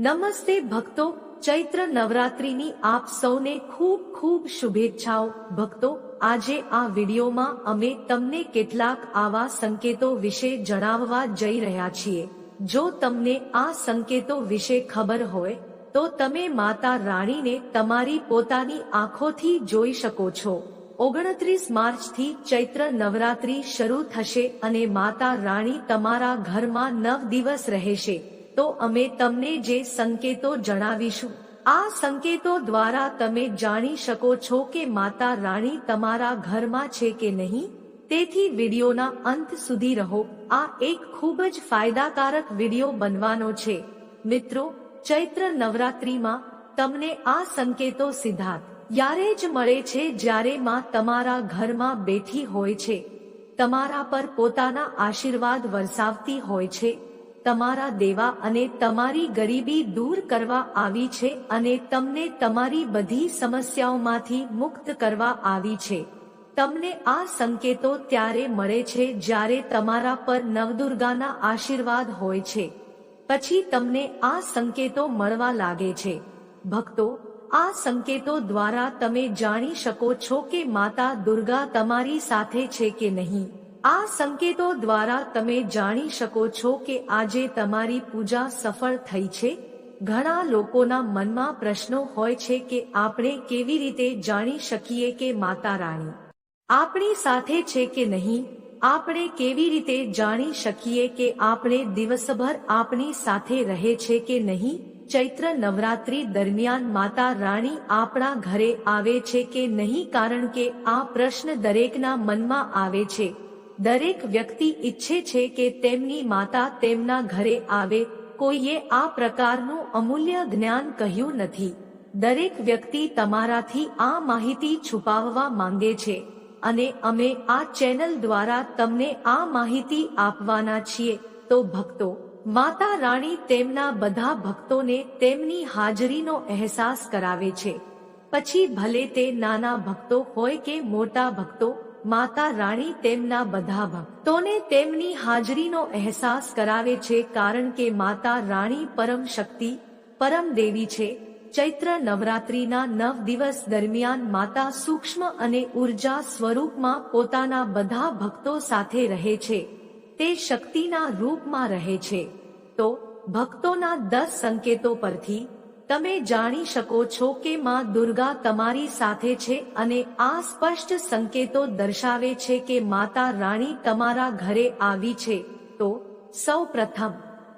નમસ્તે ભક્તો, ચૈત્ર નવરાત્રિની આપ સૌને ખૂબ ખૂબ શુભેચ્છાઓ. ભક્તો, આજે આ વિડીયોમાં અમે તમને કેટલાક આવા સંકેતો વિશે જણાવવા જઈ રહ્યા છીએ. જો તમને આ સંકેતો વિશે ખબર હોય, તો તમે માતા રાણીને તમારી પોતાની આંખોથી જોઈ શકો છો. ઓગણત્રીસ માર્ચથી ચૈત્ર નવરાત્રિ શરૂ થશે અને માતા રાણી તમારા ઘરમાં નવ દિવસ રહેશે. તો અમે તમને જે સંકેતો જણાવીશું, આ સંકેતો દ્વારા તમે જાણી શકો છો કે માતા રાણી તમારા ઘરમાં છે કે નહીં? તેથી વિડીયોના અંત સુધી રહો. આ એક ખૂબ જ ફાયદાકારક વીડિયો બનવાનો છે. મિત્રો, ચૈત્ર નવરાત્રિમાં તમને આ સંકેતો સિદ્ધાર્થ. ત્યારે જ મળે છે જ્યારે માં તમારા ઘરમાં બેઠી હોય છે. તમારા પર પોતાના આશીર્વાદ વરસાવતી હોય છે. તમારા દેવા અને તમારી ગરીબી દૂર કરવા આવી છે અને તમને તમારી બધી સમસ્યાઓમાંથી મુક્ત કરવા આવી છે. તમને આ સંકેતો ત્યારે મળે છે જ્યારે તમારા પર નવદુર્ગાના આશીર્વાદ હોય છે. પછી તમને આ સંકેતો મળવા લાગે છે. ભક્તો, આ સંકેતો દ્વારા તમે જાણી શકો છો કે માતા દુર્ગા તમારી સાથે છે કે નહીં. આ સંકેતો દ્વારા તમે જાણી શકો છો કે આજે તમારી પૂજા સફળ થઈ છે. ઘણા લોકોના મનમાં પ્રશ્નો હોય છે કે આપણે કેવી રીતે જાણી શકીએ કે માતા રાણી આપણી સાથે છે કે નહીં? આપણે કેવી રીતે જાણી શકીએ કે આપણે દિવસભર આપણી સાથે રહે છે કે નહીં? ચૈત્ર નવરાત્રી દરમિયાન માતા રાણી આપણા ઘરે આવે છે કે નહીં? કારણ કે આ પ્રશ્ન દરેકના મનમાં આવે છે. દરેક વ્યક્તિ ઈચ્છે છે કે તેમની માતા તેમના ઘરે આવે, કોઈએ આ પ્રકારનું અમૂલ્ય જ્ઞાન કહ્યું નથી. દરેક વ્યક્તિ તમારાથી આ માહિતી છુપાવવા માંગે છે, અને અમે આ ચેનલ દ્વારા તમને આ માહિતી આપવાના છીએ, તો ભક્તો, માતા રાણી તેમના બધા ભક્તોને તેમની હાજરીનો અહેસાસ કરાવે છે. પછી ભલે તે નાના ભક્તો હોય કે મોટા ભક્તો માતા રાણી તેમના બધા ભક્તોને તેમની હાજરીનો અહેસાસ કરાવે છે કારણ કે માતા રાણી પરમ શક્તિ, પરમ દેવી છે. ચૈત્ર નવરાત્રીના નવ દિવસ દરમિયાન માતા સૂક્ષ્મ અને ઊર્જા સ્વરૂપમાં પોતાના બધા ભક્તો સાથે રહે છે. તે શક્તિના રૂપમાં રહે છે. તો ભક્તોના દસ સંકેતો પરથી તમે જાણી શકો છો કે માં દુર્ગા તમારી સાથે છે અને આ સ્પષ્ટ સંકેતો દર્શાવે છે કે માતા રાણી તમારા ઘરે આવી છે. તો, સૌ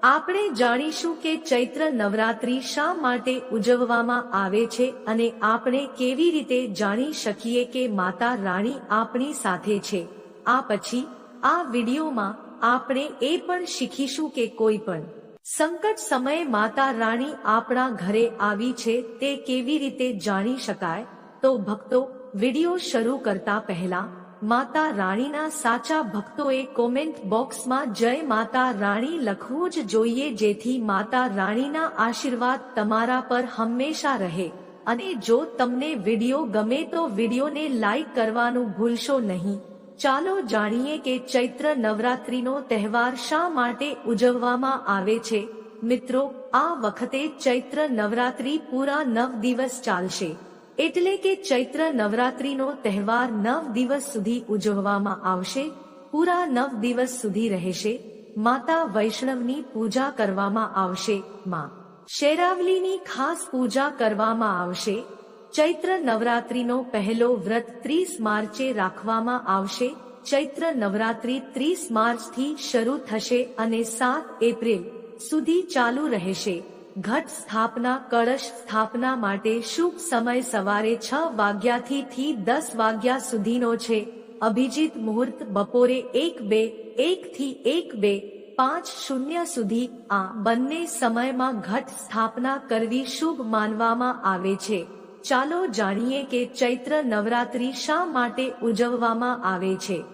આપણે જાણીશું કે ચૈત્ર નવરાત્રી શા માટે ઉજવવામાં આવે છે અને આપણે કેવી રીતે જાણી શકીએ કે માતા રાણી આપણી સાથે છે. આ પછી, આ વિડીયોમાં આપણે એ પણ શીખીશું કે કોઈ પણ સંકટ સમયે માતા રાણી આપણા ઘરે આવી છે, તે કેવી રીતે જાણી શકાય? તો ભક્તો, વિડિયો શરૂ કરતા પહેલા, માતા રાણીના સાચા ભક્તોએ કોમેન્ટ બોક્સમાં જય માતા રાણી લખવું જ જોઈએ, જેથી માતા રાણીના આશીર્વાદ તમારા પર હંમેશા રહે. અને જો તમને વિડિયો ગમે તો વિડિયોને લાઈક કરવાનું ભૂલશો નહીં. ચાલો જાણીએ કે ચૈત્ર નવરાત્રીનો તહેવાર શા માટે ઉજવવામાં આવે છે? મિત્રો, આ વખતે ચૈત્ર નવરાત્રી પૂરા નવ દિવસ ચાલશે. એટલે કે ચૈત્ર નવરાત્રીનો તહેવાર નવ દિવસ સુધી ઉજવવામાં આવશે, પૂરા નવ દિવસ સુધી રહેશે, માતા વૈષ્ણવની પૂજા કરવામાં આવશે, માં શેરાવલીની ખાસ પૂજા કરવામાં આવશે ચૈત્ર નવરાત્રીનો પહેલો વ્રત ત્રીસ માર્ચે રાખવામાં આવશે. ચૈત્ર નવરાત્રી ત્રીસ માર્ચથી શરૂ થશે અને સાત એપ્રિલ સુધી ચાલુ રહેશે. ઘટ સ્થાપના, કળશ સ્થાપના માટે શુભ સમય સવારે છ વાગ્યાથી થી દસ વાગ્યા સુધીનો છે. અભિજીત મુહૂર્ત બપોરે એક બે, એક થી એક બે, પાંચ શૂન્ય સુધી આ બંને સમયમાં ઘટ સ્થાપના કરવી શુભ માનવામાં આવે છે. ચાલો જાણીએ કે ચૈત્ર નવરાત્રી શા માટે ઉજવવામાં આવે છે.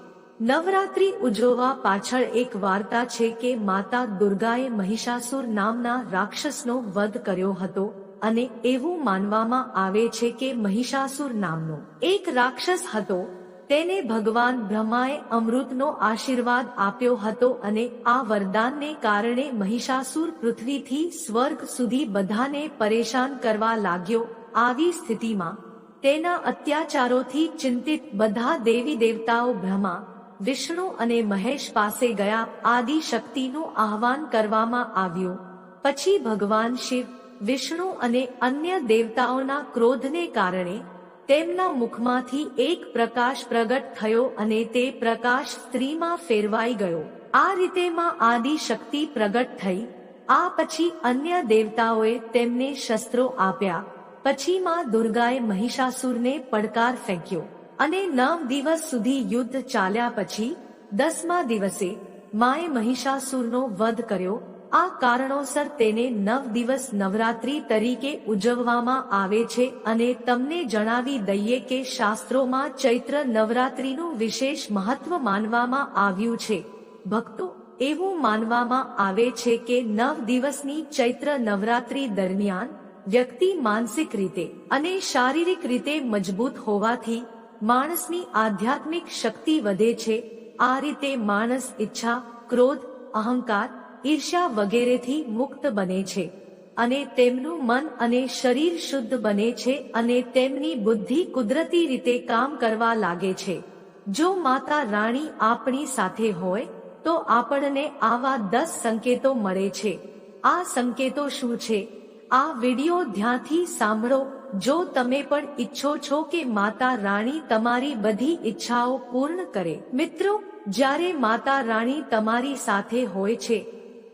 નવરાત્રી ઉજવવા પાછળ એક વાર્તા છે કે માતા દુર્ગાએ મહિષાસુર નામના રાક્ષસનો વધ કર્યો હતો અને એવું માનવામાં આવે છે કે મહિષાસુર નામનો એક રાક્ષસ હતો. તેને ભગવાન બ્રહ્માએ અમૃતનો આશીર્વાદ આપ્યો હતો અને આ વરદાનને કારણે મહિષાસુર પૃથ્વીથી સ્વર્ગ સુધી બધાને પરેશાન કરવા લાગ્યો. આવી સ્થિતિમાં તેના અત્યાચારોથી ચિંતિત બધા દેવી દેવતાઓ બ્રહ્મા વિષ્ણુ અને મહેશ પાસે ગયા આદિ શક્તિનું આહવાન કરવામાં આવ્યું. પછી ભગવાન શિવ, વિષ્ણુ અને અન્ય દેવતાઓના ક્રોધને કારણે તેમના મુખમાંથી એક પ્રકાશ પ્રગટ થયો અને તે પ્રકાશ સ્ત્રીમાં ફેરવાઈ ગયો. આ રીતે આદિ શક્તિ પ્રગટ થઈ. આ પછી અન્ય દેવતાઓએ તેમને શસ્ત્રો આપ્યા. પછી માં દુર્ગાએ મહિષાસુરને પડકાર ફેંક્યો અને નવ દિવસ સુધી યુદ્ધ ચાલ્યા પછી દસમા દિવસે માએ મહિષાસુરનો વધ કર્યો. આ કારણોસર તેને નવ દિવસ નવરાત્રી તરીકે ઉજવવામાં આવે છે અને તમને જણાવી દઈએ કે શાસ્ત્રોમાં ચૈત્ર નવરાત્રીનું વિશેષ મહત્વ માનવામાં આવ્યું છે. ભક્તો, એવું માનવામાં આવે છે કે નવ દિવસની ચૈત્ર નવરાત્રી દરમિયાન વ્યક્તિ માનસિક રીતે અને શારીરિક રીતે મજબૂત હોવાથી માણસની આધ્યાત્મિક શક્તિ વધે છે. આ રીતે માણસ ઈચ્છા, ક્રોધ, અહંકાર, ઈર્ષ્યા વગેરેથી મુક્ત બને છે અને તેમનું મન અને શરીર શુદ્ધ બને છે અને તેમની બુદ્ધિ કુદરતી રીતે કામ કરવા લાગે છે. જો માતા રાણી આપણી સાથે હોય, તો આપણને આવા દસ સંકેતો મળે છે. આ સંકેતો શું છે? આ વિડિયો ધ્યાનથી સાંભળો. જો તમે પણ ઈચ્છો છો કે માતા રાણી તમારી બધી ઈચ્છાઓ પૂર્ણ કરે. મિત્રો, જ્યારે માતા રાણી તમારી સાથે હોય છે,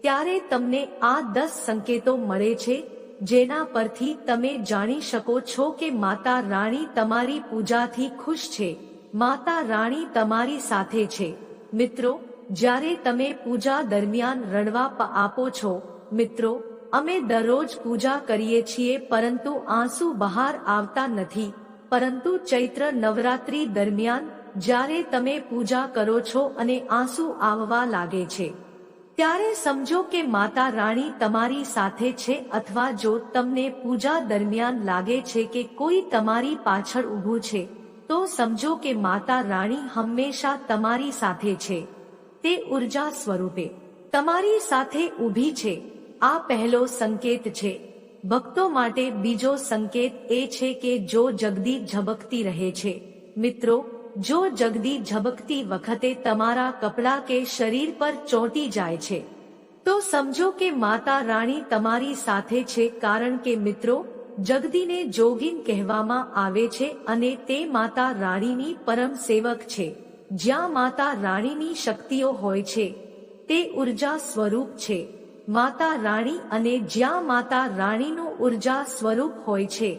ત્યારે તમને આ દસ સંકેતો મળે છે, જેના પરથી તમે જાણી શકો છો કે માતા રાણી તમારી પૂજાથી ખુશ છે. માતા રાણી તમારી સાથે છે. મિત્રો, જ્યારે તમે પૂજા દરમિયાન રણવા આપો છો, મિત્રો અમે દરરોજ પૂજા કરીએ છીએ, પરંતુ આંસુ બહાર આવતા નથી. પરંતુ ચૈત્ર નવરાત્રી દરમિયાન, જ્યારે તમે પૂજા કરો છો અને આંસુ આવવા લાગે છે. ત્યારે સમજો કે માતા રાણી તમારી સાથે છે અથવા જો તમને પૂજા દરમિયાન લાગે છે કે કોઈ તમારી પાછળ ઊભું છે, તો સમજો કે માતા રાણી હંમેશા તમારી સાથે છે. તે ઊર્જા સ્વરૂપે. તમારી સાથે ઊભી છે. આ પહેલો સંકેત છે. ભક્તો માટે બીજો સંકેત એ છે કે જો જગદી ઝબકતી રહે છે. મિત્રો, જો જગદી ઝબકતી વખતે તમારા કપડા કે શરીર પર ચોંટી જાય છે, તો સમજો કે માતા રાણી તમારી સાથે છે કારણ કે મિત્રો, જગદીને જોગીન કહેવામાં આવે છે અને તે માતા રાણીની પરમ સેવક છે. જ્યાં માતા રાણીની શક્તિઓ હોય છે, તે ઊર્જા સ્વરૂપ છે. માતા રાણી અને જ્યાં માતા રાણીનું ઊર્જા સ્વરૂપ હોય છે,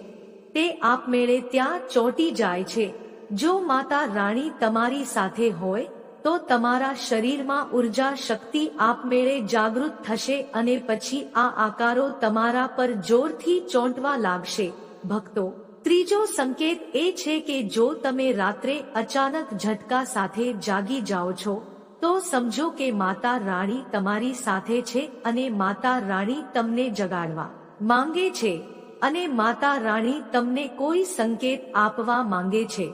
તે આપમેળે ત્યાં ચોંટી જાય છે. જો માતા રાણી તમારી સાથે હોય, તો તમારા શરીરમાં ઊર્જા શક્તિ આપમેળે જાગૃત થશે અને પછી આ આકારો તમારા પર જોરથી ચોંટવા લાગશે. ભક્તો, ત્રીજો સંકેત એ છે કે જો તમે રાત્રે અચાનક ઝટકા સાથે જાગી જાઓ છો તો સમજો કે માતા રાણી તમારી સાથે છે અને માતા રાણી તમને જગાડવા માંગે છે અને માતા રાણી તમને કોઈ સંકેત આપવા માંગે છે.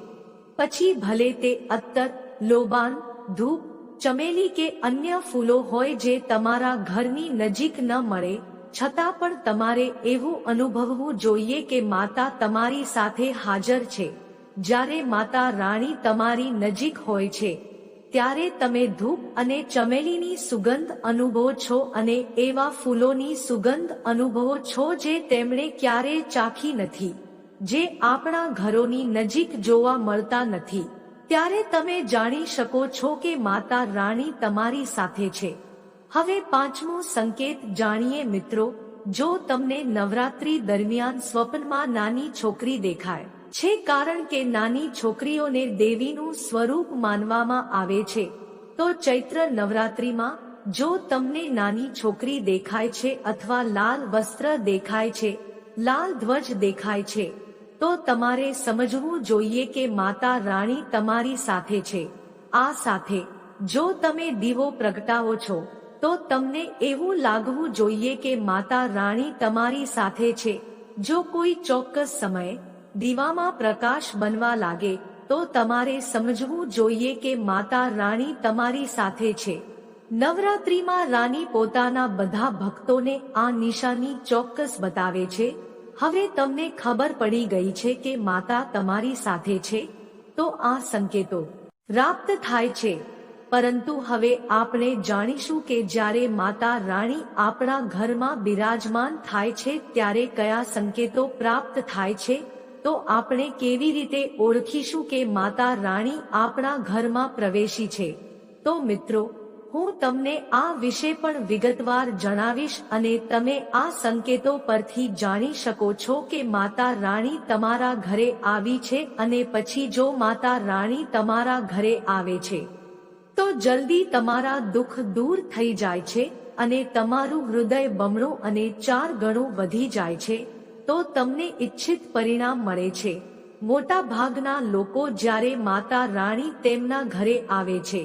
પછી ભલે તે અત્તર, લોબાન, ધૂપ, ચમેલી કે અન્ય ફૂલો હોય જે તમારા ઘરની નજીક ન મળે, છતાં પણ તમારે એવું અનુભવવું જોઈએ કે માતા તમારી સાથે હાજર છે. જ્યારે માતા રાણી તમારી નજીક હોય છે ત્યારે તમે ધૂપ અને ચમેલીની સુગંધ અનુભવો છો અને એવા ફૂલોની સુગંધ અનુભવો છો જે તેમણે ક્યારેય ચાખી નથી, જે આપણા ઘરોની નજીક જોવા મળતા નથી. ત્યારે તમે જાણી શકો છો કે માતા રાણી તમારી સાથે છે. હવે પાંચમો સંકેત જાણીએ મિત્રો, જો તમને નવરાત્રી દરમિયાન સ્વપ્નમાં નાની છોકરી દેખાય છે કારણ કે નાની છોકરીઓને દેવીનું સ્વરૂપ માનવામાં આવે છે. તો ચૈત્ર નવરાત્રિમાં, જો તમને નાની છોકરી દેખાય છે અથવા લાલ વસ્ત્ર દેખાય છે, લાલ ધ્વજ દેખાય છે, તો તમારે સમજવું જોઈએ કે માતા રાણી તમારી સાથે છે. આ સાથે, જો તમે દીવો પ્રગટાવો છો, તો તમને એવું લાગવું જોઈએ કે માતા રાણી તમારી સાથે છે. જો કોઈ ચોક્કસ સમયે દીવામાં પ્રકાશ બનવા લાગે, તો તમારે સમજવું જોઈએ કે માતા રાણી તમારી સાથે છે. નવરાત્રિમાં રાણી પોતાના બધા ભક્તોને આ નિશાની ચોક્કસ બતાવે છે. હવે તમને ખબર પડી ગઈ છે કે માતા તમારી સાથે છે. તો આ સંકેતો પ્રાપ્ત થાય છે. પરંતુ હવે આપણે જાણીશું કે જ્યારે માતા રાણી આપણા ઘરમાં બિરાજમાન થાય છે, ત્યારે કયા સંકેતો પ્રાપ્ત થાય છે? તો આપણે કેવી રીતે ઓળખીશું કે માતા રાણી આપણા ઘરમાં પ્રવેશી છે? તો મિત્રો, હું તમને આ વિશે પણ વિગતવાર જણાવીશ અને તમે આ સંકેતો પરથી જાણી શકો છો કે માતા રાણી તમારા ઘરે આવી છે અને પછી જો માતા રાણી તમારા ઘરે આવે છે, તો જલ્દી તમારા દુઃખ દૂર થઈ જાય છે અને તમારું હૃદય બમણું અને ચાર ગણું વધી જાય છે. તો તમને ઈચ્છિત પરિણામ મળે છે. મોટા ભાગના લોકો જ્યારે માતા રાણી તેમના ઘરે આવે છે,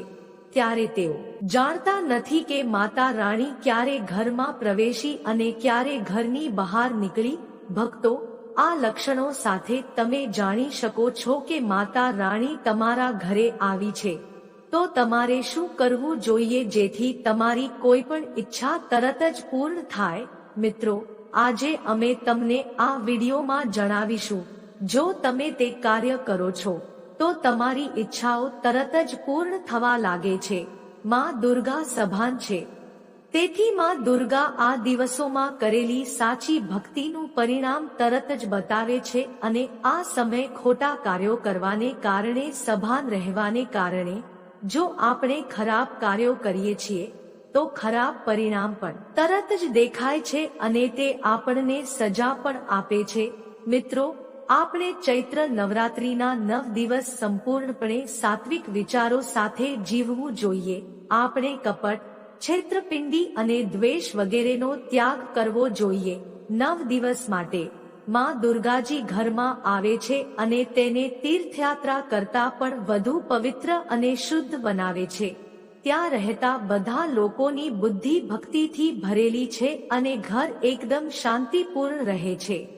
ત્યારે તેઓ જાણતા નથી કે માતા રાણી ક્યારે ઘરમાં પ્રવેશી અને ક્યારે ઘરની બહાર નીકળી. ભક્તો, આ લક્ષણો સાથે તમે જાણી શકો છો કે માતા રાણી તમારા ઘરે આવી છે. તો તમારે શું કરવું જોઈએ જેથી તમારી કોઈ પણ ઈચ્છા તરત જ પૂર્ણ થાય? મિત્રો આજે અમે તમને આ વિડીયોમાં જણાવીશું. જો તમે તે કાર્ય કરો છો, તો તમારી ઈચ્છાઓ તરત જ પૂર્ણ થવા લાગે છે. માં દુર્ગા સભાન છે. તેથી માં દુર્ગા આ દિવસોમાં કરેલી સાચી ભક્તિનું પરિણામ તરત જ બતાવે છે અને આ સમય ખોટા કાર્યો કરવાને કારણે સભાન રહેવાને કારણે, જો આપણે ખરાબ કાર્યો કરીએ છીએ તો ખરાબ પરિણામ પણ. તરત જ દેખાય છે અને તે આપણને સજા પણ આપે છે. મિત્રો, આપણે ચૈત્ર નવરાત્રીના નવ દિવસ સંપૂર્ણપણે સાત્વિક વિચારો સાથે જીવવું જોઈએ. આપણે કપટ, છેત્રપિંડી અને દ્વેષ વગેરેનો ત્યાગ કરવો જોઈએ. નવ દિવસ માટે માં દુર્ગાજી ઘરમાં આવે છે અને તેને તીર્થયાત્રા કરતા પણ વધુ પવિત્ર અને શુદ્ધ બનાવે છે. ત્યાં રહેતા બધા લોકોની બુદ્ધિ ભક્તિથી ભરેલી છે અને ઘર એકદમ શાંતિપૂર્ણ રહે છે.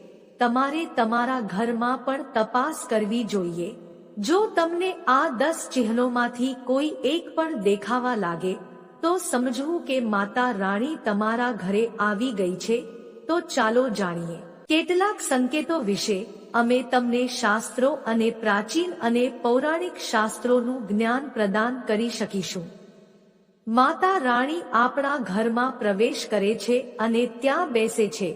તમારે તમારા ઘરમાં પણ તપાસ કરવી જોઈએ. જો તમને આ દસ ચિહ્નોમાંથી કોઈ એક પણ દેખાવા લાગે, તો સમજવું કે માતા રાણી તમારા ઘરે આવી ગઈ છે, તો ચાલો જાણીએ. કેટલાક સંકેતો વિશે અમે તમને શાસ્ત્રો અને પ્રાચીન અને પૌરાણિક શાસ્ત્રોનું જ્ઞાન પ્રદાન કરી શકીશું. માતા રાણી આપણા ઘરમાં પ્રવેશ કરે છે અને ત્યાં બેસે છે.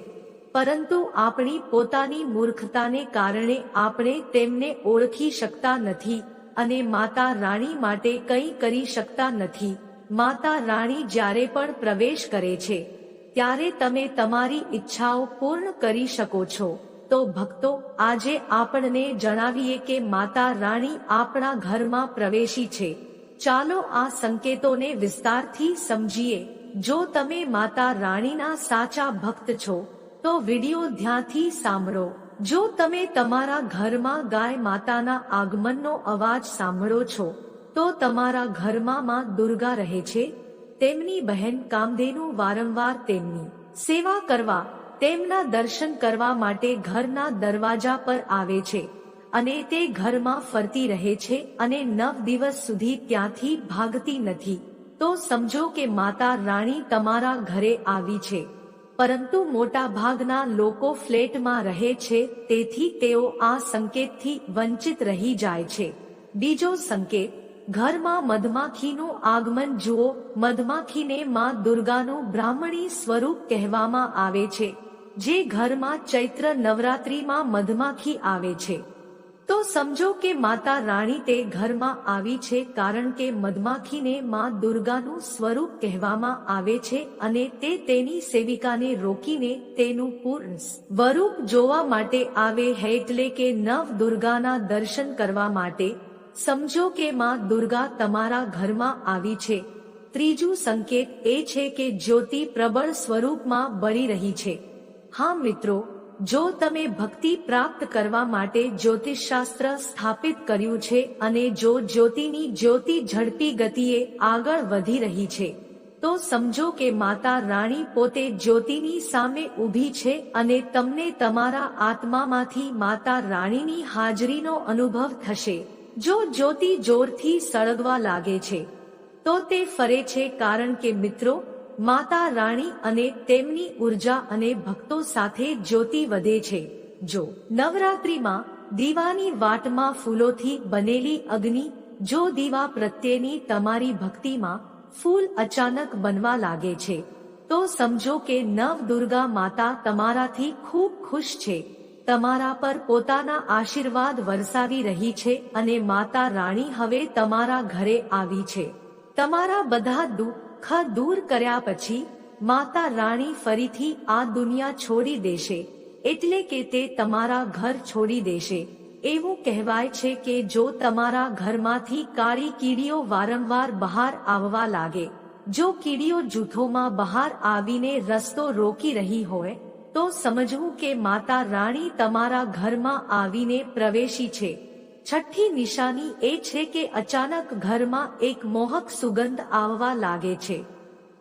પરંતુ આપણી પોતાની મૂર્ખતાને કારણે આપણે તેમને ઓળખી શકતા નથી અને માતા રાણી માટે કંઈ કરી શકતા નથી. માતા રાણી જ્યારે પણ પ્રવેશ કરે છે, ત્યારે તમે તમારી ઈચ્છાઓ પૂર્ણ કરી શકો છો. તો ભક્તો, આજે આપણને જણાવીએ કે માતા રાણી આપણા ઘરમાં પ્રવેશી છે. ચાલો આ સંકેતોને વિસ્તારથી સમજીએ. જો તમે માતા રાણીના સાચા ભક્ત છો, તો વિડિયો ધ્યાનથી સાંભળો. જો તમે તમારા ઘરમાં ગાય માતાના આગમનનો અવાજ સાંભળો છો, તો તમારા ઘરમાં માં દુર્ગા રહે છે. તેમની બહેન કામધેનુ વારંવાર તેમની સેવા કરવા, તેમના દર્શન કરવા માટે ઘરના દરવાજા પર આવે છે. અને તે ઘરમાં ફરતી રહે છે અને નવ દિવસ સુધી ત્યાંથી ભાગતી નથી. તો સમજો કે માતા રાણી તમારા ઘરે આવી છે. પરંતુ મોટા ભાગના લોકો ફ્લેટમાં રહે છે, તેથી તેઓ આ સંકેતથી વંચિત રહી જાય છે. બીજો સંકેત, ઘરમાં મધમાખીનું આગમન જુઓ, મધમાખીને માં દુર્ગાનું બ્રાહ્મણી સ્વરૂપ કહેવામાં આવે છે, જે ઘરમાં ચૈત્ર નવરાત્રિમાં મધમાખી આવે છે. તો સમજો કે માતા રાણી તે ઘરમાં આવી છે કારણ કે મધમાખીને માં દુર્ગાનું સ્વરૂપ કહેવામાં આવે છે અને તે તેની સેવિકાને રોકીને તેનું પૂર્ણ સ્વરૂપ જોવા માટે આવે હે એટલે કે નવ દુર્ગાના દર્શન કરવા માટે. સમજો કે માં દુર્ગા તમારા ઘરમાં આવી છે. ત્રીજું સંકેત એ છે કે જ્યોતિ પ્રબળ સ્વરૂપમાં બળી રહી છે. હા મિત્રો જો તમે ભક્તિ પ્રાપ્ત કરવા માટે જ્યોતિષશાસ્ત્ર સ્થાપિત કર્યું છે અને જો જ્યોતિની જ્યોતિ ઝડપી ગતિએ આગળ વધી રહી છે, તો સમજો કે માતા રાણી પોતે જ્યોતિની સામે ઊભી છે અને તમને તમારા આત્મામાંથી માતા રાણીની હાજરીનો અનુભવ થશે. જો જ્યોતિ જોરથી સળગવા લાગે છે, તો તે ફરે છે કારણ કે મિત્રો માતા રાણી અને તેમની ઊર્જા અને ભક્તો સાથે જ્યોતિ વધે છે. જો નવરાત્રિમાં દીવાની વાટમાં ફૂલોથી બનેલી અગ્નિ, જો દીવા પ્રત્યેની તમારી ભક્તિમાં ફૂલ અચાનક બનવા લાગે છે, તો સમજો કે નવ દુર્ગા માતા તમારાથી ખૂબ ખુશ છે. તમારા પર પોતાના આશીર્વાદ વરસાવી રહી છે અને માતા રાણી હવે તમારા ઘરે આવી છે. તમારા બધા દુઃખ દૂર કર્યા પછી, માતા રાણી ફરીથી આ દુનિયા છોડી દેશે, એટલે કે તે તમારા ઘર છોડી દેશે. એવું કહેવાય છે કે જો તમારા ઘરમાંથી કાળી કીડીઓ વારંવાર બહાર આવવા લાગે, જો કીડીઓ જૂથોમાં બહાર આવીને રસ્તો રોકી રહી હોય, તો સમજવું કે માતા રાણી તમારા ઘરમાં આવીને પ્રવેશી છે. છઠ્ઠી નિશાની એ છે કે અચાનક ઘરમાં એક મોહક સુગંધ આવવા લાગે છે.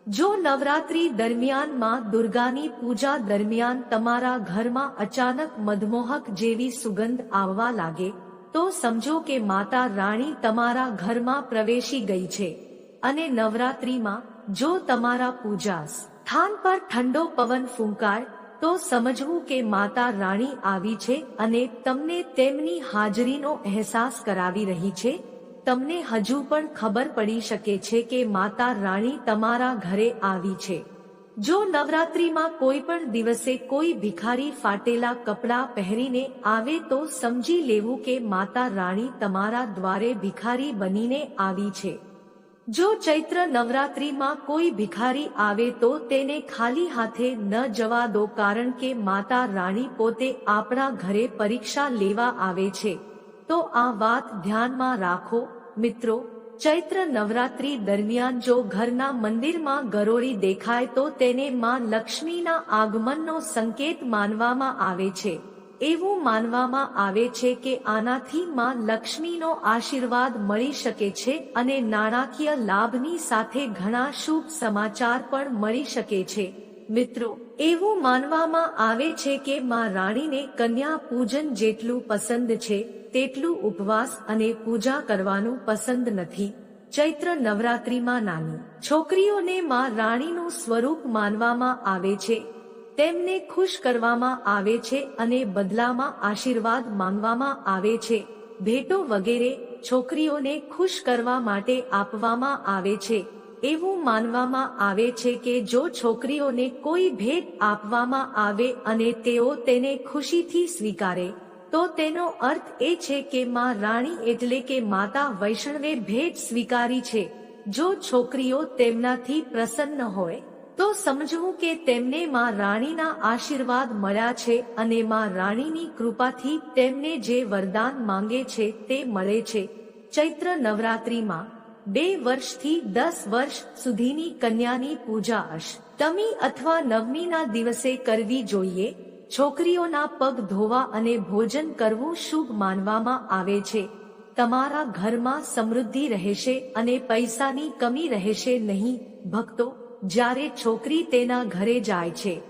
જો નવરાત્રી દરમિયાનમાં દુર્ગાની પૂજા દરમિયાન તમારા ઘરમાં અચાનક મધમોહક જેવી સુગંધ આવવા લાગે, તો સમજો કે માતા રાણી તમારા ઘરમાં પ્રવેશી ગઈ છે. અને નવરાત્રીમાં જો તમારા પૂજા સ્થાન પર ઠંડો પવન ફૂંકાય તો સમજવું કે માતા રાણી આવી છે અને તમને તેમની હાજરીનો અહેસાસ કરાવી રહી છે. તમને હજુ પણ ખબર પડી શકે છે કે માતા રાણી તમારા ઘરે આવી છે. જો નવરાત્રીમાં કોઈ પણ દિવસે કોઈ ભિખારી ફાટેલા કપડાં પહેરીને આવે તો સમજી લેવું કે માતા રાણી તમારા દ્વારે ભિખારી બનીને આવી છે. જો ચૈત્ર નવરાત્રીમાં કોઈ ભિખારી આવે તો તેને ખાલી હાથે ન જવા દો કારણ કે માતા રાણી પોતે આપણા ઘરે પરીક્ષા લેવા આવે છે. તો આ વાત ધ્યાનમાં રાખો. મિત્રો, ચૈત્ર નવરાત્રી દરમિયાન જો ઘરના મંદિરમાં ગરોળી દેખાય તો તેને માં લક્ષ્મીના આગમનનો સંકેત માનવામાં આવે છે. એવું માનવામાં આવે છે કે આનાથી માં લક્ષ્મીનો આશીર્વાદ મળી શકે છે અને નાણાકીય લાભની સાથે ઘણા શુભ સમાચાર પણ મળી શકે છે. મિત્રો, એવું માનવામાં આવે છે કે માં રાણીને કન્યા પૂજન જેટલું પસંદ છે, તેટલું ઉપવાસ અને પૂજા કરવાનું પસંદ નથી. ચૈત્ર નવરાત્રીમાં નાની છોકરીઓને માં રાણીનું સ્વરૂપ માનવામાં આવે છે. તેમને ખુશ કરવામાં આવે છે અને બદલામાં આશીર્વાદ માંગવામાં આવે છે. ભેટો વગેરે છોકરીઓને ખુશ કરવા માટે આપવામાં આવે છે. એવું માનવામાં આવે છે કે જો છોકરીઓને કોઈ ભેટ આપવામાં આવે અને તેઓ તેને ખુશીથી સ્વીકારે, તો તેનો અર્થ એ છે કે માં રાણી એટલે કે માતા વૈષ્ણવે ભેટ સ્વીકારી છે. જો છોકરીઓ તેમનાથી પ્રસન્ન હોય તો સમજવું કે તેમને માં રાણીના આશીર્વાદ મળ્યા છે અને માં રાણીની કૃપાથી તેમને જે વરદાન માંગે છે તે મળે છે. ચૈત્ર નવરાત્રીમાં બે વર્ષથી દસ વર્ષ સુધીની કન્યાની પૂજા અષ્ટમી અથવા નવમીના દિવસે કરવી જોઈએ. છોકરીઓના પગ ધોવા અને ભોજન કરવું શુભ માનવામાં આવે છે. તમારા ઘરમાં સમૃદ્ધિ રહેશે અને પૈસાની કમી રહેશે નહીં, ભક્તો. જ્યારે છોકરી તેના ઘરે જાય છે,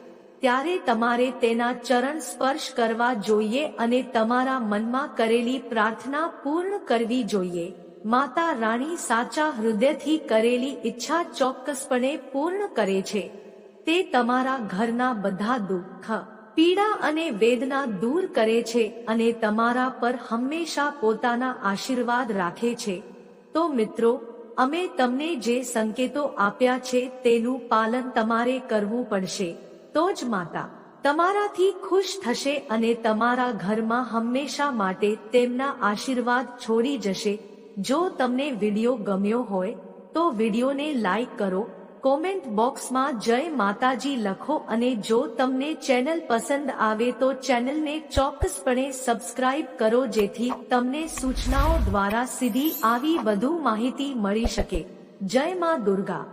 ત્યારે તમારે તેના ચરણ સ્પર્શ કરવા જોઈએ અને તમારા મનમાં કરેલી પ્રાર્થના પૂર્ણ કરવી જોઈએ. માતા રાણી સાચા હૃદયથી કરેલી ઈચ્છા ચોક્કસપણે પૂર્ણ કરે છે. તે તમારા ઘરના બધા દુઃખ, પીડા અને વેદના દૂર કરે છે અને તમારા પર હંમેશા પોતાના આશીર્વાદ રાખે છે. તો મિત્રો અમે તમને જે સંકેતો આપ્યા છે તેનું પાલન તમારે કરવું પડશે. તો જ માતા, તમારાથી ખુશ થશે અને તમારા ઘરમાં હંમેશા માટે તેમના આશીર્વાદ છોડી જશે. જો તમને વીડિયો ગમ્યો હોય, તો વિડીયોને લાઈક કરો કોમેન્ટ બોક્સમાં જય માતાજી લખો અને જો તમને ચેનલ પસંદ આવે તો ચેનલને ચોક્કસપણે સબસ્ક્રાઇબ કરો જેથી તમને સૂચનાઓ દ્વારા સીધી આવી વધુ માહિતી મળી શકે. જય માં દુર્ગા.